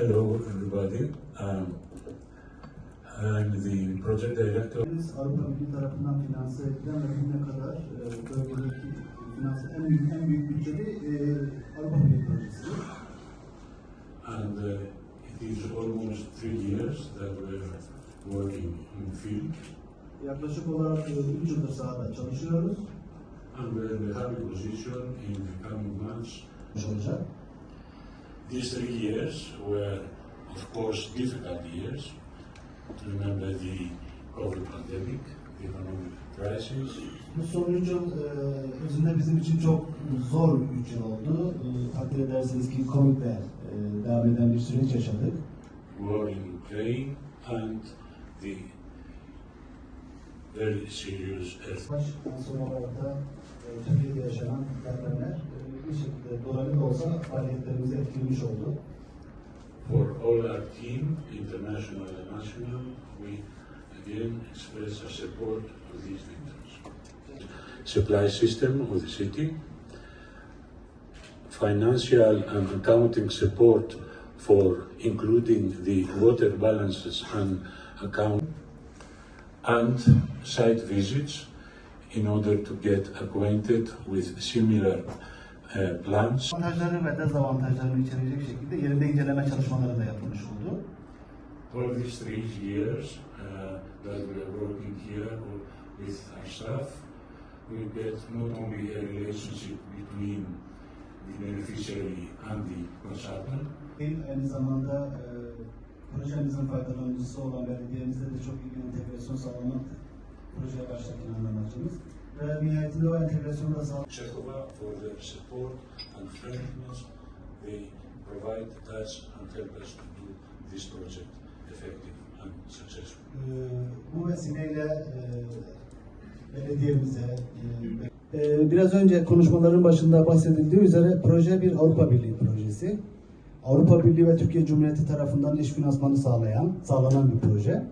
Hello, everybody. Um, I'm the project director. Avrupa Birliği tarafından finanse edilen ve bugüne kadar e, bölgedeki finanse en büyük, en büyük bütçeli e, Avrupa Birliği projesidir. and uh, it is almost three years that we're working in the field, Yaklaşık olarak 3 yıldır sahada çalışıyoruz. and we're in a happy position in the coming months. Olacak. These three years were, of course, difficult years. Remember the COVID pandemic, the economic crisis, Bu son 3 yıl e, özünde bizim için çok zor 3 yıl oldu. E, takdir edersiniz ki Covid'le e, devam eden bir süreç yaşadık. war in Ukraine, and the very serious earthquake. Savaştan sonra olarak da e, Türkiye'de yaşanan depremler e, bir şekilde dolaylı da olsa faaliyetlerimizi etkilemiş oldu. For all our team, international and national, we again express our support to these victims. Supply system of the city, financial and accounting support for including the water balances and account, and site visits in order to get acquainted with similar uh, plans Avantajları ve dezavantajlarını içerecek şekilde yerinde inceleme çalışmaları da yapılmış oldu. all these three years uh, that we are working here with our staff, we get not only a relationship between the beneficiary and the consultant, Aynı zamanda e, projemizin faydalanıcısı olan belediyemizde de çok iyi bir entegrasyon sağlamak projeye başlarken amacımız. Ve nihayetinde o entegrasyonu da sağlamak. Czechova for their support and friendliness. They provide us and help us to do this project effective and successful. E, bu vesileyle e, belediyemize, e, e, biraz önce konuşmaların başında bahsedildiği üzere proje bir Avrupa Birliği projesi. Avrupa Birliği ve Türkiye Cumhuriyeti tarafından iş finansmanı sağlayan, sağlanan bir proje.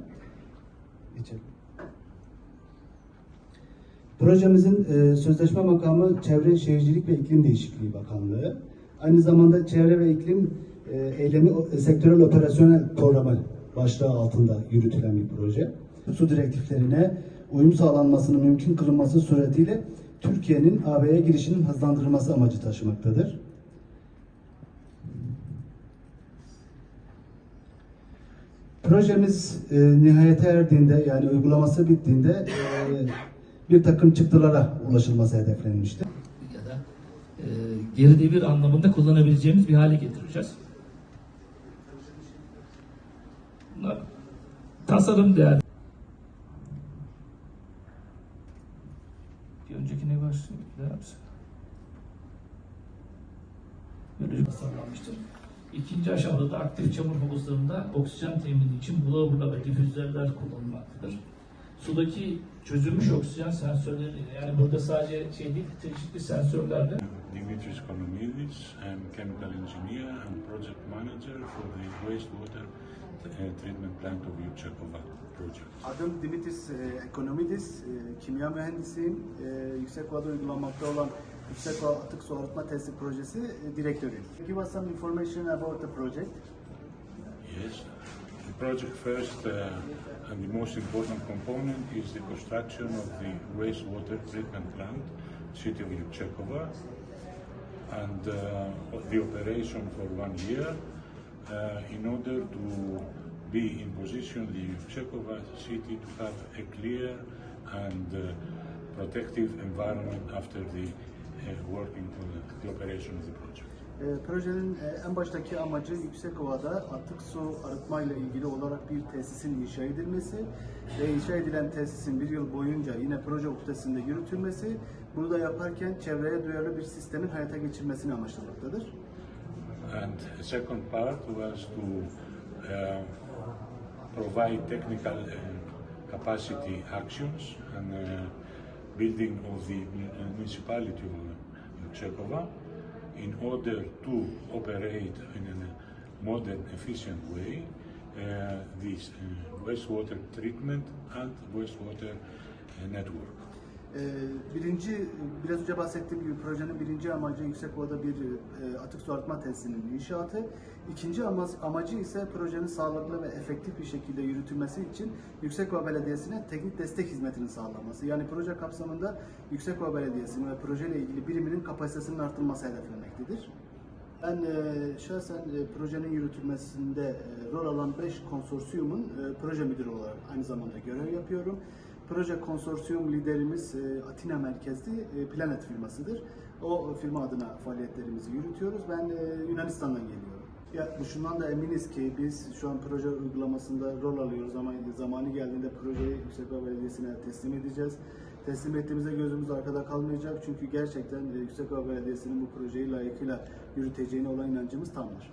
Projemizin e, sözleşme makamı Çevre Şehircilik ve İklim Değişikliği Bakanlığı. Aynı zamanda Çevre ve İklim e, Eylemi e, Sektörel Operasyonel Programı başlığı altında yürütülen bir proje. Su direktiflerine uyum sağlanmasının mümkün kılınması suretiyle Türkiye'nin AB'ye girişinin hızlandırılması amacı taşımaktadır. Projemiz e, nihayete erdiğinde yani uygulaması bittiğinde e, bir takım çıktılara ulaşılması hedeflenmiştir. ya da e, geri devir anlamında kullanabileceğimiz bir hale getireceğiz. Bunlar tasarım değer. Bir öncekine başlayayım. Ne yapsın? Böyle tasarlanmıştır. İkinci aşamada da aktif çamur havuzlarında oksijen temini için blowerlar ve difüzörler kullanılmaktadır. Sudaki çözülmüş oksijen sensörleri yani burada sadece şey değil çeşitli sensörlerle Dimitris Konomidis, I'm chemical engineer and project manager for the wastewater uh, treatment plant of Yuchakova project. Adım Dimitris Ekonomidis, e, kimya mühendisiyim. E, Yüksek Ova'da uygulanmakta olan Yüksek Atık Su Arıtma Projesi direktörüyüm. Give us some information about the project. Yes. The project first uh, and the most important component is the construction of the wastewater treatment plant, city of Yuchekova, and uh, the operation for one year uh, in order to be in position the Yuchekova city to have a clear and uh, protective environment after the working on the, the operation of the project. E, projenin e, en baştaki amacı Yüksekova'da atık su arıtma ile ilgili olarak bir tesisin inşa edilmesi ve inşa edilen tesisin bir yıl boyunca yine proje uhdesinde yürütülmesi. Bunu da yaparken çevreye duyarlı bir sistemin hayata geçirmesini amaçlamaktadır. And the second part was to uh, provide technical uh, capacity actions and uh, building of the municipality of Czechova in order to operate in a modern, efficient way uh, this uh, wastewater treatment and wastewater uh, network. Ee, birinci, biraz önce bahsettiğim gibi projenin birinci amacı Yüksekova'da bir e, atık su arıtma tesisinin inşaatı. İkinci ama- amacı ise projenin sağlıklı ve efektif bir şekilde yürütülmesi için Yüksekova Belediyesi'ne teknik destek hizmetinin sağlanması. Yani proje kapsamında Yüksekova Belediyesi'nin ve projeyle ilgili biriminin kapasitesinin artırılması hedeflenmektedir. Ben e, şahsen e, projenin yürütülmesinde e, rol alan 5 konsorsiyumun proje müdürü olarak aynı zamanda görev yapıyorum. Proje konsorsiyum liderimiz e, Atina merkezli e, Planet firmasıdır. O firma adına faaliyetlerimizi yürütüyoruz. Ben e, Yunanistan'dan geliyorum. Ya şundan da eminiz ki biz şu an proje uygulamasında rol alıyoruz ama zamanı geldiğinde projeyi Yüksekova Belediyesi'ne teslim edeceğiz. Teslim ettiğimizde gözümüz arkada kalmayacak çünkü gerçekten Yüksekova Belediyesi'nin bu projeyi layıkıyla yürüteceğine olan inancımız tamdır.